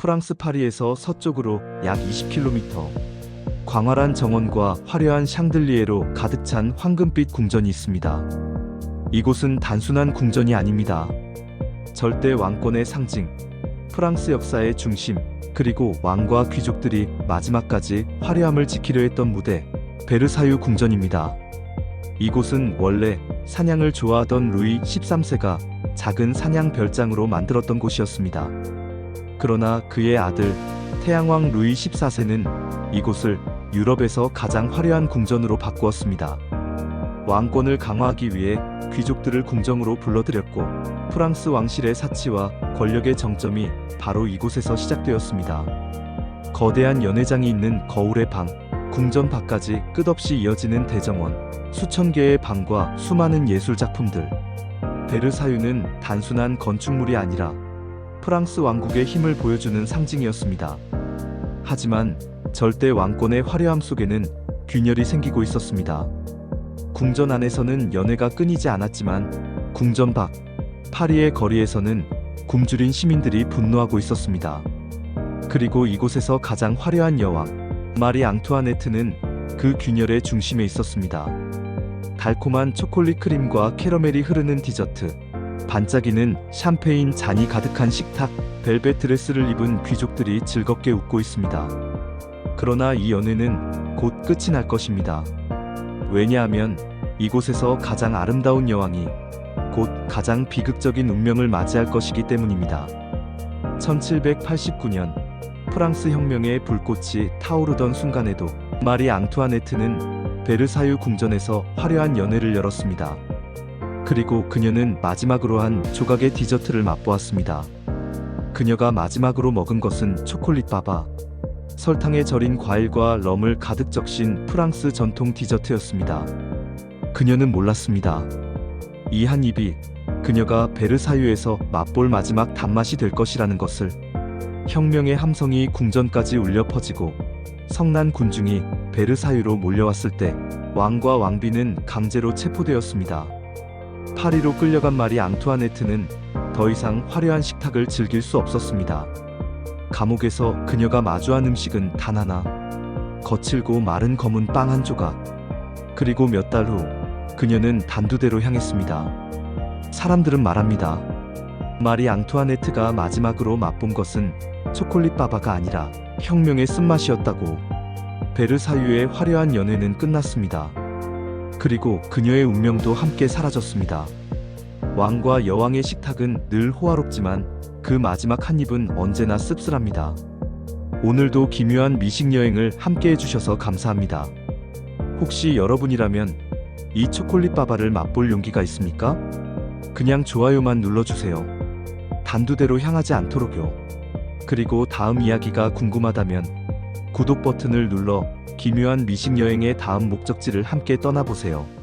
프랑스 파리에서 서쪽으로 약 20km. 광활한 정원과 화려한 샹들리에로 가득 찬 황금빛 궁전이 있습니다. 이곳은 단순한 궁전이 아닙니다. 절대 왕권의 상징, 프랑스 역사의 중심, 그리고 왕과 귀족들이 마지막까지 화려함을 지키려 했던 무대, 베르사유 궁전입니다. 이곳은 원래 사냥을 좋아하던 루이 13세가 작은 사냥 별장으로 만들었던 곳이었습니다. 그러나 그의 아들 태양왕 루이 14세는 이곳을 유럽에서 가장 화려한 궁전으로 바꾸었습니다. 왕권을 강화하기 위해 귀족들을 궁정으로 불러들였고 프랑스 왕실의 사치와 권력의 정점이 바로 이곳에서 시작되었습니다. 거대한 연회장이 있는 거울의 방, 궁전 밖까지 끝없이 이어지는 대정원, 수천 개의 방과 수많은 예술 작품들. 베르사유는 단순한 건축물이 아니라 프랑스 왕국의 힘을 보여주는 상징이었습니다. 하지만 절대 왕권의 화려함 속에는 균열이 생기고 있었습니다. 궁전 안에서는 연회가 끊이지 않았지만 궁전 밖 파리의 거리에서는 굶주린 시민들이 분노하고 있었습니다. 그리고 이곳에서 가장 화려한 여왕 마리 앙투아네트는 그 균열의 중심에 있었습니다. 달콤한 초콜릿 크림과 캐러멜이 흐르는 디저트, 반짝이는 샴페인 잔이 가득한 식탁, 벨벳 드레스를 입은 귀족들이 즐겁게 웃고 있습니다. 그러나 이 연회는 곧 끝이 날 것입니다. 왜냐하면 이곳에서 가장 아름다운 여왕이 곧 가장 비극적인 운명을 맞이할 것이기 때문입니다. 1789년 프랑스 혁명의 불꽃이 타오르던 순간에도 마리 앙투아네트는 베르사유 궁전에서 화려한 연회를 열었습니다. 그리고 그녀는 마지막으로 한 조각의 디저트를 맛보았습니다. 그녀가 마지막으로 먹은 것은 초콜릿 바바, 설탕에 절인 과일과 럼을 가득 적신 프랑스 전통 디저트였습니다. 그녀는 몰랐습니다. 이 한 입이 그녀가 베르사유에서 맛볼 마지막 단맛이 될 것이라는 것을 혁명의 함성이 궁전까지 울려 퍼지고 성난 군중이 베르사유로 몰려왔을 때 왕과 왕비는 강제로 체포되었습니다. 파리로 끌려간 마리 앙투아네트는 더 이상 화려한 식탁을 즐길 수 없었습니다. 감옥에서 그녀가 마주한 음식은 단 하나. 거칠고 마른 검은 빵 한 조각. 그리고 몇 달 후, 그녀는 단두대로 향했습니다. 사람들은 말합니다. 마리 앙투아네트가 마지막으로 맛본 것은 초콜릿 바바가 아니라 혁명의 쓴맛이었다고. 베르사유의 화려한 연회는 끝났습니다. 그리고 그녀의 운명도 함께 사라졌습니다. 왕과 여왕의 식탁은 늘 호화롭지만 그 마지막 한 입은 언제나 씁쓸합니다. 오늘도 기묘한 미식 여행을 함께 해주셔서 감사합니다. 혹시 여러분이라면 이 초콜릿 바바를 맛볼 용기가 있습니까? 그냥 좋아요만 눌러주세요. 단두대로 향하지 않도록요. 그리고 다음 이야기가 궁금하다면 구독 버튼을 눌러 기묘한 미식 여행의 다음 목적지를 함께 떠나보세요.